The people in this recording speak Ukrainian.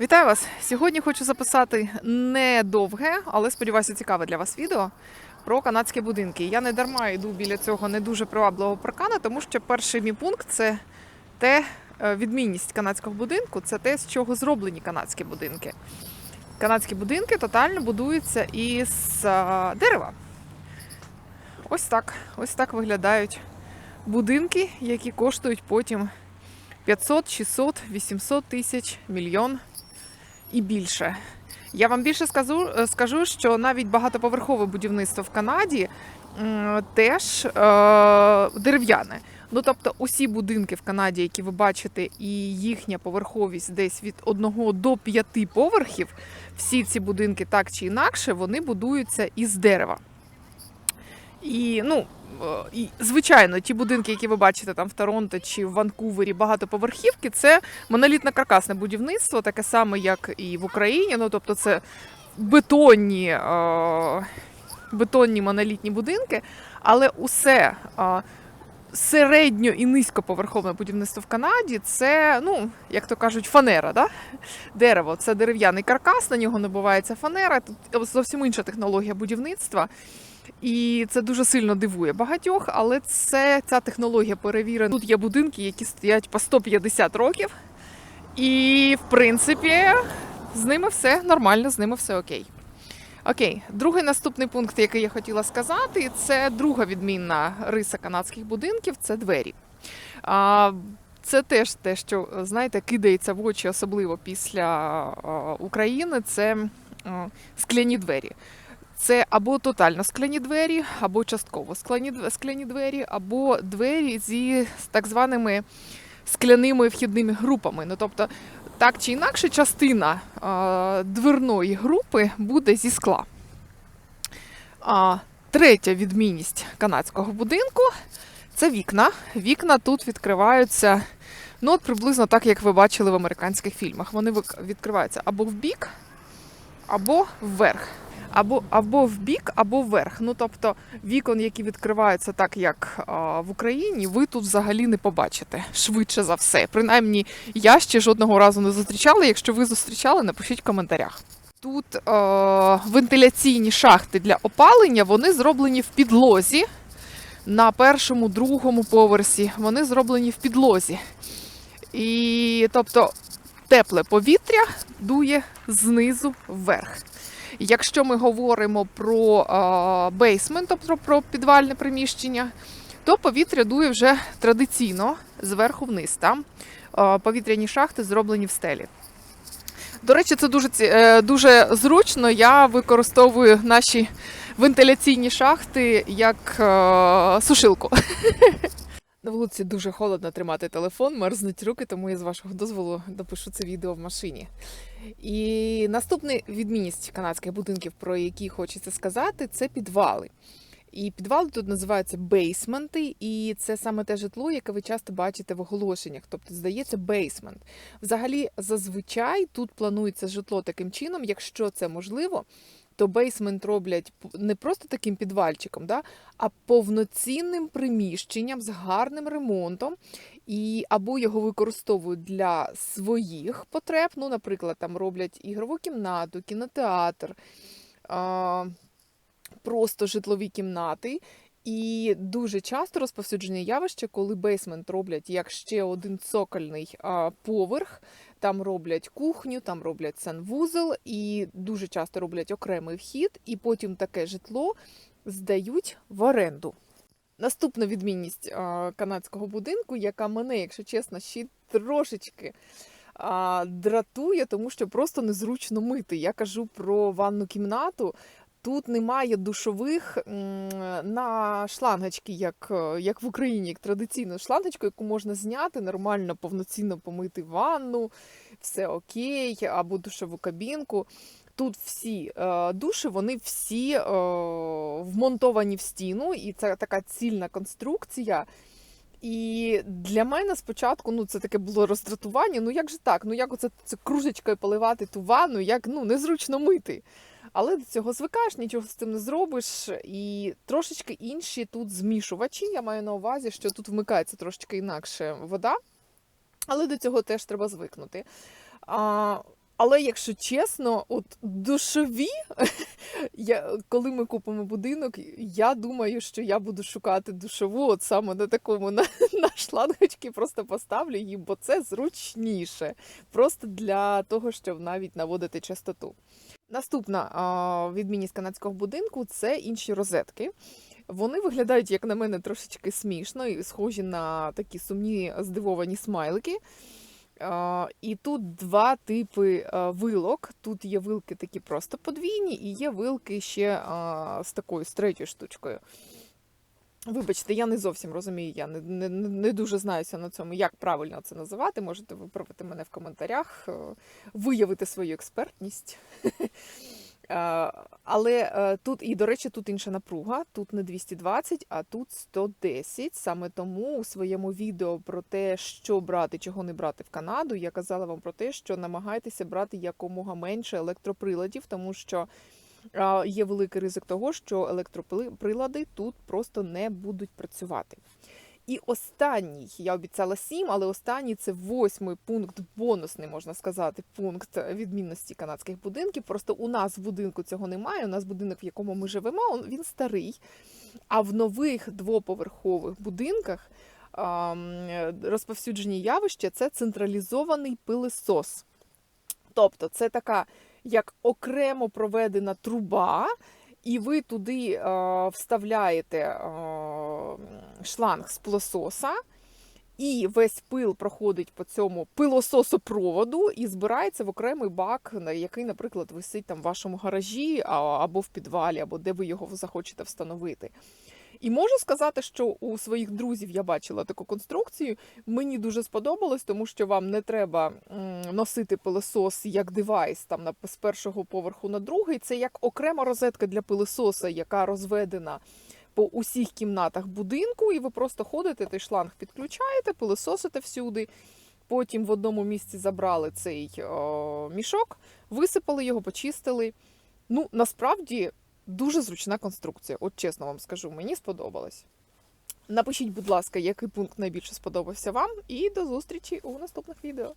Вітаю вас! Сьогодні хочу записати не довге, але сподіваюся, цікаве для вас відео про канадські будинки. Я не дарма йду біля цього не дуже привабливого паркана, тому що перший мій пункт це те, е, відмінність канадського будинку, це те, з чого зроблені канадські будинки. Канадські будинки тотально будуються із дерева. Ось так. Ось так виглядають будинки, які коштують потім 500, 600, 800 тисяч, мільйон і більше. Я вам більше скажу, е, скажу що навіть багатоповерхове будівництво в Канаді теж е, дерев'яне. Ну тобто, усі будинки в Канаді, які ви бачите, і їхня поверховість десь від 1 до 5 поверхів, всі ці будинки так чи інакше, вони будуються із дерева. І ну, е, і, звичайно, ті будинки, які ви бачите там в Торонто чи в Ванкувері, багатоповерхівки, це монолітно каркасне будівництво, таке саме, як і в Україні. Ну, тобто, це бетонні, е, бетонні монолітні будинки, але усе е, середньо і низькоповерхове будівництво в Канаді це, ну, як то кажуть, фанера. Да? Дерево це дерев'яний каркас, на нього набувається фанера. Тут зовсім інша технологія будівництва. І це дуже сильно дивує багатьох, але це ця технологія перевірена. Тут є будинки, які стоять по 150 років, і в принципі з ними все нормально, з ними все окей. Окей, другий наступний пункт, який я хотіла сказати, це друга відмінна риса канадських будинків це двері. Це теж те, що знаєте, кидається в очі, особливо після України. Це скляні двері. Це або тотально скляні двері, або частково скляні, скляні двері, або двері зі так званими скляними вхідними групами. Ну тобто, так чи інакше, частина е, дверної групи буде зі скла. А, третя відмінність канадського будинку це вікна. Вікна тут відкриваються ну, от приблизно так, як ви бачили в американських фільмах. Вони відкриваються або в бік, або вверх. Або, або в бік, або вверх. Ну тобто вікон, які відкриваються так, як а, в Україні, ви тут взагалі не побачите швидше за все. Принаймні, я ще жодного разу не зустрічала. Якщо ви зустрічали, напишіть в коментарях. Тут е, вентиляційні шахти для опалення вони зроблені в підлозі. На першому, другому поверсі вони зроблені в підлозі. І тобто тепле повітря дує знизу вверх. Якщо ми говоримо про бейсмент, тобто про підвальне приміщення, то повітря дує вже традиційно зверху вниз. Там повітряні шахти зроблені в стелі. До речі, це дуже, е, дуже зручно. Я використовую наші вентиляційні шахти як сушилку. На вулиці дуже холодно тримати телефон, мерзнуть руки, тому я з вашого дозволу допишу це відео в машині. І наступна відмінність канадських будинків, про які хочеться сказати, це підвали. І підвали тут називаються бейсменти, і це саме те житло, яке ви часто бачите в оголошеннях. Тобто, здається, бейсмент. Взагалі, зазвичай тут планується житло таким чином, якщо це можливо, то бейсмент роблять не просто таким підвальчиком, да, а повноцінним приміщенням з гарним ремонтом, і або його використовують для своїх потреб. Ну, наприклад, там роблять ігрову кімнату, кінотеатр, просто житлові кімнати. І дуже часто розповсюджене явище, коли бейсмент роблять як ще один цокольний а, поверх. Там роблять кухню, там роблять санвузол, і дуже часто роблять окремий вхід, і потім таке житло здають в оренду. Наступна відмінність канадського будинку, яка мене, якщо чесно, ще трошечки дратує, тому що просто незручно мити. Я кажу про ванну кімнату. Тут немає душових на шлангочки, як, е, як в Україні, як традиційну шлангочку, яку можна зняти, нормально, повноцінно помити ванну, все окей, або душову кабінку. Тут всі е, душі, вони всі е, вмонтовані в стіну, і це така цільна конструкція. І для мене спочатку ну, це таке було роздратування. Ну як же так? Ну як оце це кружечкою поливати ту ванну, як ну, незручно мити. Але до цього звикаєш, нічого з цим не зробиш. І трошечки інші тут змішувачі. Я маю на увазі, що тут вмикається трошечки інакше вода, але до цього теж треба звикнути. А, Але якщо чесно, от душові, я, коли ми купимо будинок, я думаю, що я буду шукати душову, от саме на такому на, на шлангочки просто поставлю її, бо це зручніше. Просто для того, щоб навіть наводити частоту. Наступна відмінність канадського будинку це інші розетки. Вони виглядають, як на мене, трошечки смішно і схожі на такі сумні здивовані смайлики. І тут два типи вилок. Тут є вилки такі просто подвійні, і є вилки ще з такою з третьою штучкою. Вибачте, я не зовсім розумію, я не, не, не дуже знаюся на цьому, як правильно це називати. Можете виправити мене в коментарях, виявити свою експертність. Е, Але е, тут, і до речі, тут інша напруга, тут не 220, а тут 110. Саме тому у своєму відео про те, що брати, чого не брати в Канаду, я казала вам про те, що намагайтеся брати якомога менше електроприладів, тому що є великий ризик того, що електроприлади тут просто не будуть працювати. І останній, я обіцяла сім, але останній це восьмий пункт, бонусний, можна сказати, пункт відмінності канадських будинків. Просто у нас в будинку цього немає. У нас будинок, в якому ми живемо, він старий. А в нових двоповерхових будинках розповсюджені явища це централізований пилисос. Тобто, це така як окремо проведена труба, і ви туди вставляєте шланг з пилососа, і весь пил проходить по цьому пилососопроводу і збирається в окремий бак, який, наприклад, висить там в вашому гаражі або в підвалі, або де ви його захочете встановити. І можу сказати, що у своїх друзів я бачила таку конструкцію. Мені дуже сподобалось, тому що вам не треба носити пилосос як девайс там на з першого поверху на другий. Це як окрема розетка для пилососа, яка розведена по усіх кімнатах будинку, і ви просто ходите, той шланг підключаєте, пилососите всюди. Потім в одному місці забрали цей о, мішок, висипали його, почистили. Ну, насправді дуже зручна конструкція. От чесно вам скажу, мені сподобалось. Напишіть, будь ласка, який пункт найбільше сподобався вам, і до зустрічі у наступних відео.